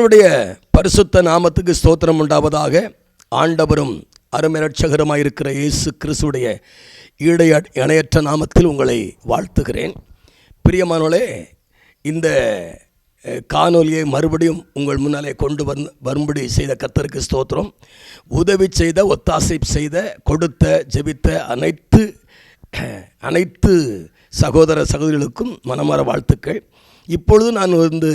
கர்த்தருடைய பரிசுத்த நாமத்துக்கு ஸ்தோத்திரம் உண்டாவதாக ஆண்டவரும் அருமரட்சகருமாயிருக்கிற இயேசு கிறிஸ்துடைய ஈடைய இணையற்ற நாமத்தில் உங்களை வாழ்த்துகிறேன். பிரியமானவளே இந்த காணொலியை மறுபடியும் உங்கள் முன்னாலே கொண்டு வந்து வரும்படி செய்த கத்தருக்கு ஸ்தோத்திரம். உதவி செய்த ஒத்தாசை செய்த கொடுத்த ஜெபித்த அனைத்து அனைத்து சகோதர சகோதரிகளுக்கும் மனமார வாழ்த்துக்கள். இப்பொழுது நான் வந்து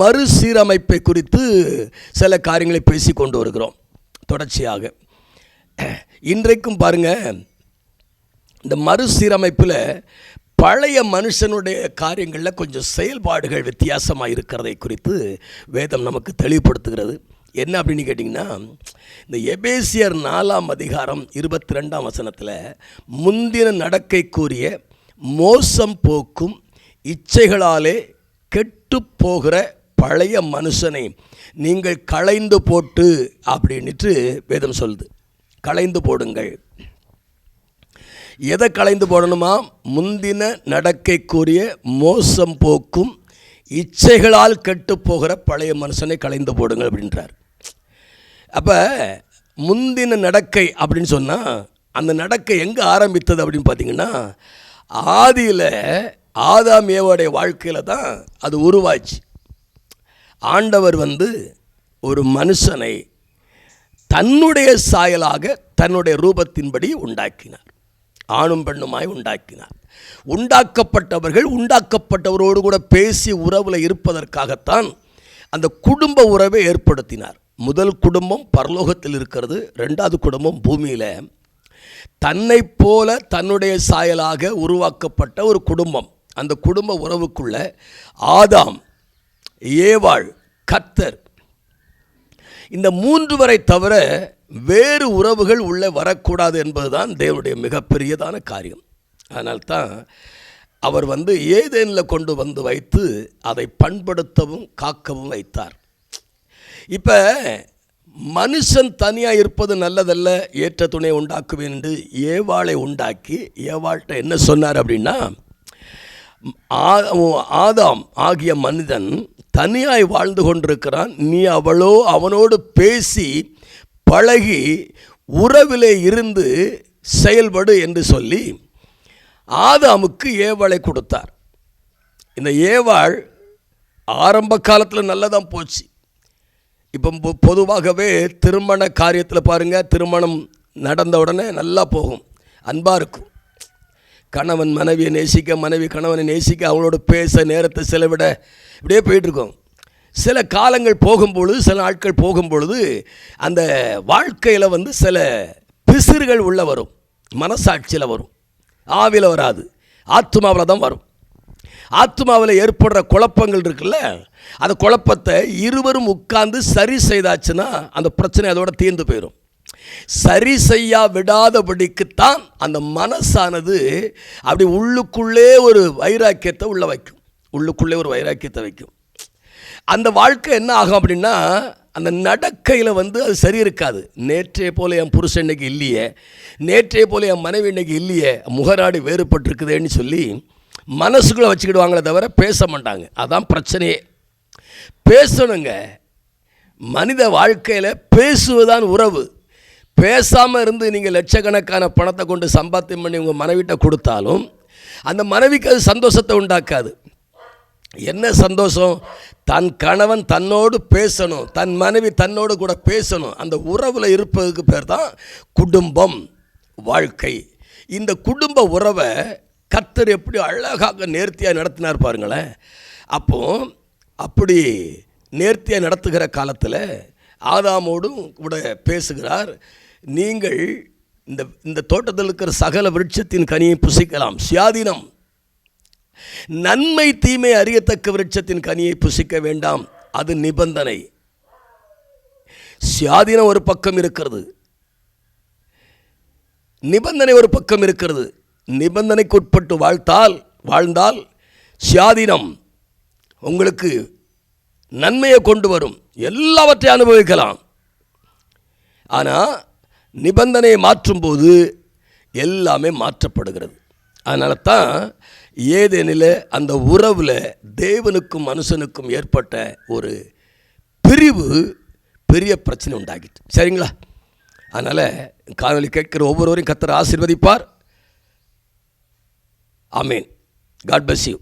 மறுசீரமைப்பை குறித்து சில காரியங்களை பேசி கொண்டு வருகிறோம். தொடர்ச்சியாக. இன்றைக்கும் பாருங்க இந்த மறுசீரமைப்பில் பழைய மனுஷனுடைய காரியங்களில் கொஞ்சம் செயல்பாடுகள் வித்தியாசமாக இருக்கிறதை குறித்து வேதம் நமக்கு தெளிவுபடுத்துகிறது. என்ன அப்படின்னு கேட்டிங்கன்னா இந்த எபேசியர் நாலாம் அதிகாரம் இருபத்தி ரெண்டாம் வசனத்தில் முந்தின நடக்கை கூறிய மோசம் போக்கும் இச்சைகளாலே கெட்டு போகிற பழைய மனுஷனை நீங்கள் களைந்து போட்டு அப்படின்ட்டு வேதம் சொல்லுது. களைந்து போடுங்கள். எதை களைந்து போடணுமா? முந்தின நடக்கைக்குரிய மோசம் போக்கும் இச்சைகளால் கெட்டு போகிற பழைய மனுஷனை களைந்து போடுங்கள் அப்படின்றார். அப்போ முந்தின நடக்கை அப்படின்னு சொன்னால் அந்த நடக்கை எங்கே ஆரம்பித்தது அப்படின்னு பார்த்தீங்கன்னா ஆதியில் ஆதாம் ஏவோடைய வாழ்க்கையில் தான் அது உருவாச்சு. ஆண்டவர் வந்து ஒரு மனுஷனை தன்னுடைய சாயலாக தன்னுடைய ரூபத்தின்படி உண்டாக்கினார். ஆணும் பெண்ணுமாய் உண்டாக்கினார். உண்டாக்கப்பட்டவர்கள் உண்டாக்கப்பட்டவரோடு கூட பேசி உறவில் இருப்பதற்காகத்தான் அந்த குடும்ப உறவை ஏற்படுத்தினார். முதல் குடும்பம் பரலோகத்தில் இருக்கிறது ரெண்டாவது குடும்பம் பூமியில். தன்னை போல தன்னுடைய சாயலாக உருவாக்கப்பட்ட ஒரு குடும்பம். அந்த குடும்ப உறவுக்குள்ள ஆதாம் ஏவாள் கத்தர். இந்த மூன்று வரை தவிர வேறு உறவுகள் உள்ளே வரக்கூடாது என்பதுதான் தேவனுடைய மிகப்பெரியதான காரியம். அதனால்தான் அவர் வந்து ஏதேனில் கொண்டு வந்து வைத்து அதை பண்படுத்தவும் காக்கவும் வைத்தார். இப்போ மனுஷன் தனியாக இருப்பது நல்லதல்ல ஏற்ற துணை உண்டாக்குவேன் என்று ஏவாளை உண்டாக்கி ஏவாள்கிட்ட என்ன சொன்னார் அப்படின்னா ஆதாம் ஆகிய மனிதன் தனியாய் வாழ்ந்து கொண்டிருக்கிறான். நீ அவளோ அவனோடு பேசி பழகி உறவிலே இருந்து செயல்படு என்று சொல்லி ஆதாமுக்கு ஏவாளை கொடுத்தார். இந்த ஏவாள் ஆரம்ப காலத்தில் நல்லதான் போச்சு. இப்போ பொ- பொதுவாகவே திருமண காரியத்தில் பாருங்கள் திருமணம் நடந்த உடனே நல்லா போகும் அன்பாக இருக்கும். கணவன் மனைவியை நேசிக்க மனைவி கணவனை நேசிக்க அவங்களோட பேச நேரத்தை செலவிட இப்படியே போயிட்டுருக்கோம். சில காலங்கள் போகும்பொழுது சில நாட்கள் போகும்பொழுது அந்த வாழ்க்கையில் வந்து சில பிசிறுகள் உள்ளே வரும். மனசாட்சியில் வரும். ஆவியில் வராது. ஆத்மாவில் தான் வரும். ஆத்மாவில் ஏற்படுற குழப்பங்கள் இருக்குல்ல அந்த குழப்பத்தை இருவரும் உட்கார்ந்து சரி செய்தாச்சுன்னா அந்த பிரச்சனை அதோட தீர்ந்து போயிடும் சரி செய்யா விடாதபடிக்குத்தான் அந்த மனசானது அப்படி உள்ளுக்குள்ளே ஒரு வைராக்கியத்தை உள்ளே வைக்கும். உள்ளுக்குள்ளே ஒரு வைராக்கியத்தை வைக்கும். அந்த வாழ்க்கை என்ன ஆகும் அப்படின்னா அந்த நடக்கையில் வந்து அது சரி இருக்காது. நேற்றைய போல என் புருஷன் இன்னைக்கு இல்லையே. நேற்றைய போல என் மனைவி இன்றைக்கி இல்லையே. முகராடி வேறுபட்டிருக்குதேன்னு சொல்லி மனசுக்குள்ளே வச்சுக்கிடுவாங்களே தவிர பேச மாட்டாங்க. அதான் பிரச்சனையே. பேசணுங்க. மனித வாழ்க்கையில் பேசுவதுதான் உறவு. பேசாமல் இருந்து நீங்கள் லட்சக்கணக்கான பணத்தை கொண்டு சம்பாத்தியம் பண்ணி உங்கள் மனைவிட்ட கொடுத்தாலும் அந்த மனைவிக்கு அது சந்தோஷத்தை உண்டாக்காது. என்ன சந்தோஷம்? தன் கணவன் தன்னோடு பேசணும் தன் மனைவி தன்னோடு கூட பேசணும். அந்த உறவில் இருப்பதுக்கு பேர் தான் குடும்பம் வாழ்க்கை. இந்த குடும்ப உறவை கத்தர் எப்படி அழகாக நேர்த்தியாக நடத்தினார் பாருங்களேன். அப்போ அப்படி நேர்த்தியாக நடத்துகிற காலத்தில் ஆதாமோடும் கூட பேசுகிறார். நீங்கள் இந்த இந்த தோட்டத்தில் இருக்கிற சகல விருட்சத்தின் கனியை புசிக்கலாம். சுயாதீனம். நன்மை தீமை அறியத்தக்க விருட்சத்தின் கனியை புசிக்க வேண்டாம். அது நிபந்தனை. சுயாதீனம் ஒரு பக்கம் இருக்கிறது. நிபந்தனை ஒரு பக்கம் இருக்கிறது. நிபந்தனைக்கு உட்பட்டு வாழ்த்தால் வாழ்ந்தால் சுயாதீனம் உங்களுக்கு நன்மையை கொண்டு வரும். எல்லாவற்றையும் அனுபவிக்கலாம். ஆனால் நிபந்தனையை மாற்றும்போது எல்லாமே மாற்றப்படுகிறது. அதனால தான் ஏதேனில் அந்த உறவில் தேவனுக்கும் மனுஷனுக்கும் ஏற்பட்ட ஒரு பிரிவு பெரிய பிரச்சனை உண்டாகிட்டு. சரிங்களா? அதனால் காணொலி கேட்கிற ஒவ்வொருவரையும் கத்தர் ஆசிர்வதிப்பார். ஆமீன். God bus you